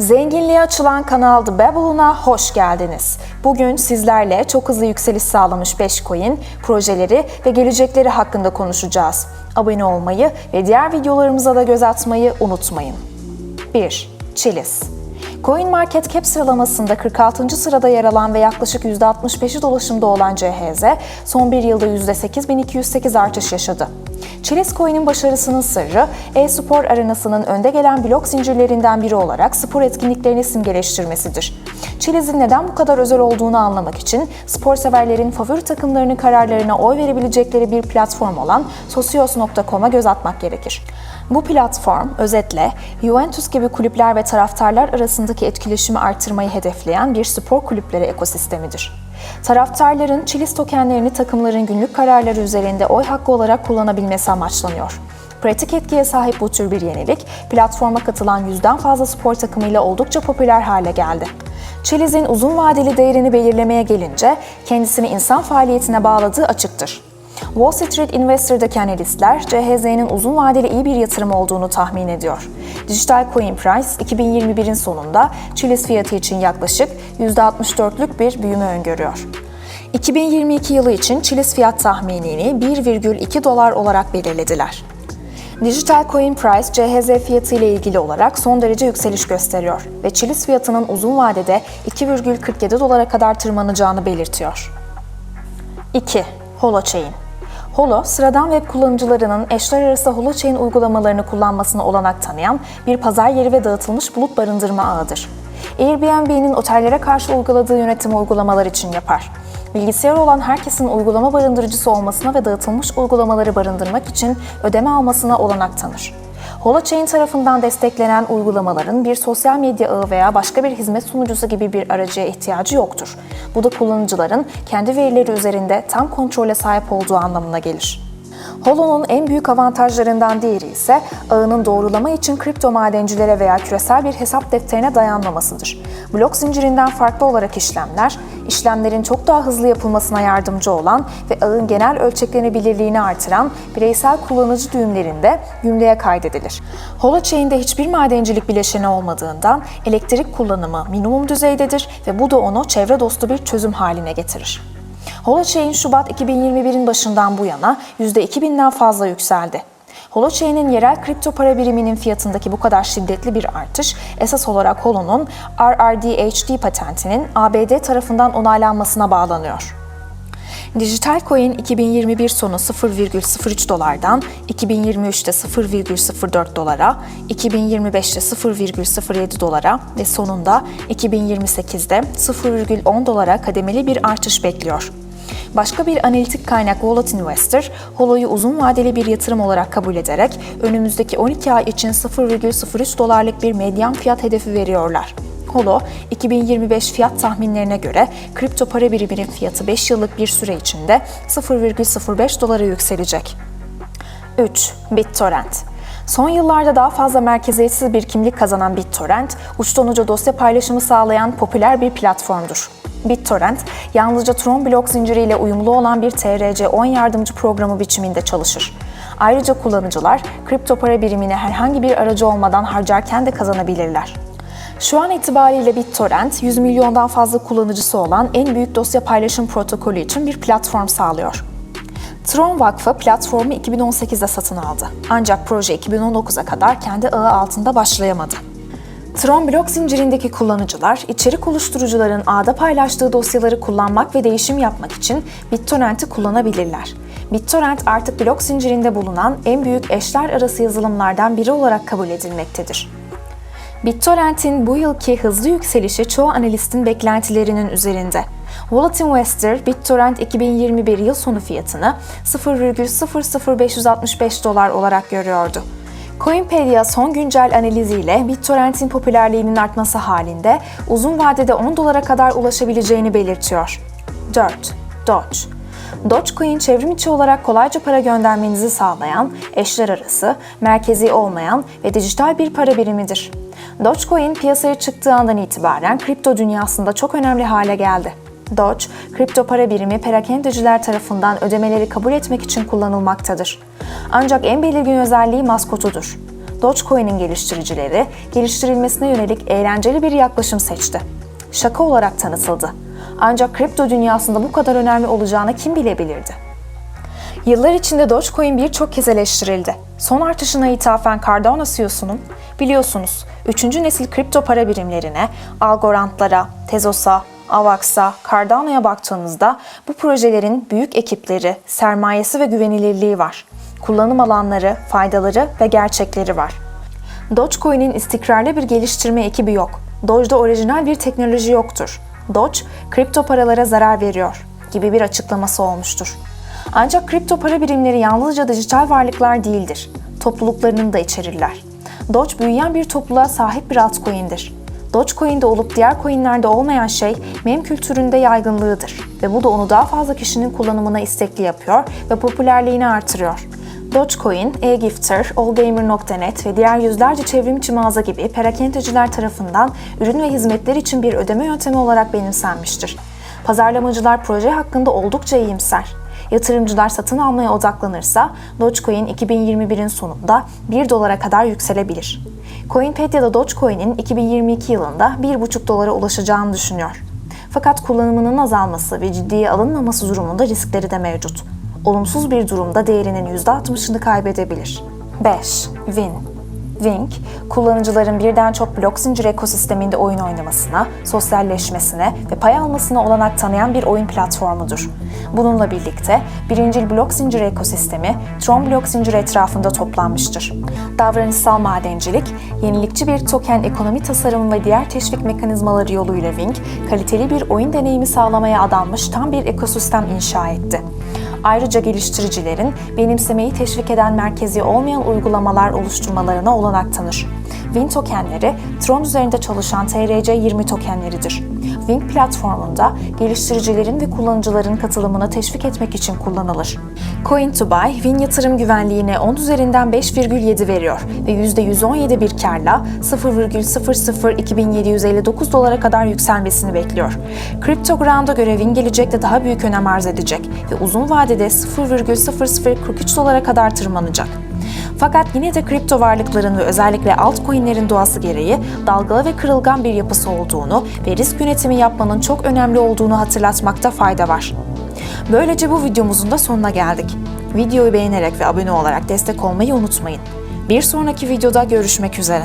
Zenginliğe açılan kanal The Babylon'a hoş geldiniz. Bugün sizlerle çok hızlı yükseliş sağlamış 5 coin, projeleri ve gelecekleri hakkında konuşacağız. Abone olmayı ve diğer videolarımıza da göz atmayı unutmayın. 1. Chiliz CoinMarketCap sıralamasında 46. sırada yer alan ve yaklaşık %65'i dolaşımda olan CHZ, son bir yılda %8208 artış yaşadı. Chiliz Coin'in başarısının sırrı, e-spor arenasının önde gelen blok zincirlerinden biri olarak spor etkinliklerini simgeleştirmesidir. Chiliz'in neden bu kadar özel olduğunu anlamak için spor severlerin favori takımlarının kararlarına oy verebilecekleri bir platform olan socios.com'a göz atmak gerekir. Bu platform özetle Juventus gibi kulüpler ve taraftarlar arasındaki etkileşimi artırmayı hedefleyen bir spor kulüpleri ekosistemidir. Taraftarların Chiliz tokenlerini takımların günlük kararları üzerinde oy hakkı olarak kullanabilmesi amaçlanıyor. Pratik etkiye sahip bu tür bir yenilik, platforma katılan yüzden fazla spor takımıyla oldukça popüler hale geldi. Chiliz'in uzun vadeli değerini belirlemeye gelince kendisini insan faaliyetine bağladığı açıktır. Wall Street Investor'daki analistler CHZ'nin uzun vadeli iyi bir yatırım olduğunu tahmin ediyor. Dijital Coin Price 2021'in sonunda Chiliz fiyatı için yaklaşık %64'lük bir büyüme öngörüyor. 2022 yılı için Chiliz fiyat tahminini 1,2 dolar olarak belirlediler. Dijital Coin Price, CHZ fiyatı ile ilgili olarak son derece yükseliş gösteriyor ve Chiliz fiyatının uzun vadede 2,47 dolara kadar tırmanacağını belirtiyor. 2. Holochain Holo, sıradan web kullanıcılarının eşler arası Holochain uygulamalarını kullanmasına olanak tanıyan bir pazar yeri ve dağıtılmış bulut barındırma ağıdır. Airbnb'nin otellere karşı uyguladığı yönetim uygulamalar için yapar. Bilgisayar olan herkesin uygulama barındırıcısı olmasına ve dağıtılmış uygulamaları barındırmak için ödeme almasına olanak tanır. Holochain tarafından desteklenen uygulamaların bir sosyal medya ağı veya başka bir hizmet sunucusu gibi bir aracıya ihtiyacı yoktur. Bu da kullanıcıların kendi verileri üzerinde tam kontrole sahip olduğu anlamına gelir. Holo'nun en büyük avantajlarından diğeri ise ağının doğrulama için kripto madencilere veya küresel bir hesap defterine dayanmamasıdır. Blok zincirinden farklı olarak işlemler, işlemlerin çok daha hızlı yapılmasına yardımcı olan ve ağın genel ölçeklenebilirliğini artıran bireysel kullanıcı düğümlerinde gümleye kaydedilir. Holochain'de hiçbir madencilik bileşeni olmadığından elektrik kullanımı minimum düzeydedir ve bu da onu çevre dostu bir çözüm haline getirir. Holochain Şubat 2021'in başından bu yana %2000'den fazla yükseldi. Holochain'in yerel kripto para biriminin fiyatındaki bu kadar şiddetli bir artış esas olarak Holo'nun RRDHD patentinin ABD tarafından onaylanmasına bağlanıyor. Dijital Coin 2021 sonu 0,03 dolardan 2023'te 0,04 dolara, 2025'te 0,07 dolara ve sonunda 2028'de 0,10 dolara kademeli bir artış bekliyor. Başka bir analitik kaynak Wallet Investor, Holo'yu uzun vadeli bir yatırım olarak kabul ederek önümüzdeki 12 ay için 0,03 dolarlık bir medyan fiyat hedefi veriyorlar. Holo, 2025 fiyat tahminlerine göre kripto para biriminin fiyatı 5 yıllık bir süre içinde 0,05 dolara yükselecek. 3. BitTorrent Son yıllarda daha fazla merkeziyetsiz bir kimlik kazanan BitTorrent, uçtan uca dosya paylaşımı sağlayan popüler bir platformdur. BitTorrent, yalnızca Tron blok zinciriyle uyumlu olan bir TRC-10 yardımcı programı biçiminde çalışır. Ayrıca kullanıcılar kripto para birimini herhangi bir aracı olmadan harcarken de kazanabilirler. Şu an itibariyle BitTorrent, 100 milyondan fazla kullanıcısı olan en büyük dosya paylaşım protokolü için bir platform sağlıyor. Tron Vakfı platformu 2018'de satın aldı. Ancak proje 2019'a kadar kendi ağı altında başlayamadı. Tron blok zincirindeki kullanıcılar, içerik oluşturucuların ağda paylaştığı dosyaları kullanmak ve değişim yapmak için BitTorrent'i kullanabilirler. BitTorrent artık blok zincirinde bulunan en büyük eşler arası yazılımlardan biri olarak kabul edilmektedir. BitTorrent'in bu yılki hızlı yükselişi çoğu analistin beklentilerinin üzerinde. Wallet Investor, BitTorrent 2021 yıl sonu fiyatını 0,00565 dolar olarak görüyordu. Coinpedia son güncel analiziyle BitTorrent'in popülerliğinin artması halinde uzun vadede 10 dolara kadar ulaşabileceğini belirtiyor. 4. Doge Dogecoin çevrim içi olarak kolayca para göndermenizi sağlayan, eşler arası, merkezi olmayan ve dijital bir para birimidir. Dogecoin piyasaya çıktığı andan itibaren kripto dünyasında çok önemli hale geldi. Doge, kripto para birimi perakendeciler tarafından ödemeleri kabul etmek için kullanılmaktadır. Ancak en belirgin özelliği maskotudur. Dogecoin'in geliştiricileri geliştirilmesine yönelik eğlenceli bir yaklaşım seçti. Şaka olarak tanıtıldı. Ancak kripto dünyasında bu kadar önemli olacağını kim bilebilirdi? Yıllar içinde Dogecoin birçok kez eleştirildi. Son artışına ithafen Cardano CEO'sunun biliyorsunuz 3. nesil kripto para birimlerine, Algorand'lara, Tezos'a, Avax'a, Cardano'ya baktığınızda bu projelerin büyük ekipleri, sermayesi ve güvenilirliği var. Kullanım alanları, faydaları ve gerçekleri var. Dogecoin'in istikrarlı bir geliştirme ekibi yok. Doge'da orijinal bir teknoloji yoktur. Doge, kripto paralara zarar veriyor gibi bir açıklaması olmuştur. Ancak kripto para birimleri yalnızca dijital varlıklar değildir. Topluluklarını da içerirler. Doge büyüyen bir topluluğa sahip bir altcoin'dir. Dogecoin'de olup diğer coin'lerde olmayan şey meme kültüründe yaygınlığıdır ve bu da onu daha fazla kişinin kullanımına istekli yapıyor ve popülerliğini artırıyor. Dogecoin, e-Gifter, allgamer.net ve diğer yüzlerce çevrimiçi mağaza gibi perakendeciler tarafından ürün ve hizmetler için bir ödeme yöntemi olarak benimsenmiştir. Pazarlamacılar proje hakkında oldukça iyimser. Yatırımcılar satın almaya odaklanırsa Dogecoin 2021'in sonunda 1 dolara kadar yükselebilir. Coinpedia'da Dogecoin'in 2022 yılında 1,5 dolara ulaşacağını düşünüyor. Fakat kullanımının azalması ve ciddiye alınmaması durumunda riskleri de mevcut. Olumsuz bir durumda değerinin %60'ını kaybedebilir. 5. Win Wing, kullanıcıların birden çok blok zincir ekosisteminde oyun oynamasına, sosyalleşmesine ve pay almasına olanak tanıyan bir oyun platformudur. Bununla birlikte birincil blok zincir ekosistemi Tron blok zinciri etrafında toplanmıştır. Davranışsal madencilik, yenilikçi bir token ekonomi tasarımı ve diğer teşvik mekanizmaları yoluyla Wing, kaliteli bir oyun deneyimi sağlamaya adanmış tam bir ekosistem inşa etti. Ayrıca geliştiricilerin benimsemeyi teşvik eden merkezi olmayan uygulamalar oluşturmalarına olanak tanır. Win tokenleri, Tron üzerinde çalışan TRC20 tokenleridir. Wing platformunda geliştiricilerin ve kullanıcıların katılımını teşvik etmek için kullanılır. Coin2Buy, Win yatırım güvenliğine 10 üzerinden 5,7 veriyor ve %117 bir karla 0,002759 dolara kadar yükselmesini bekliyor. CryptoGround'a göre Win gelecekte daha büyük önem arz edecek ve uzun vadede 0,0043 dolara kadar tırmanacak. Fakat yine de kripto varlıkların ve özellikle altcoin'lerin doğası gereği dalgalı ve kırılgan bir yapısı olduğunu ve risk yönetimi yapmanın çok önemli olduğunu hatırlatmakta fayda var. Böylece bu videomuzun da sonuna geldik. Videoyu beğenerek ve abone olarak destek olmayı unutmayın. Bir sonraki videoda görüşmek üzere.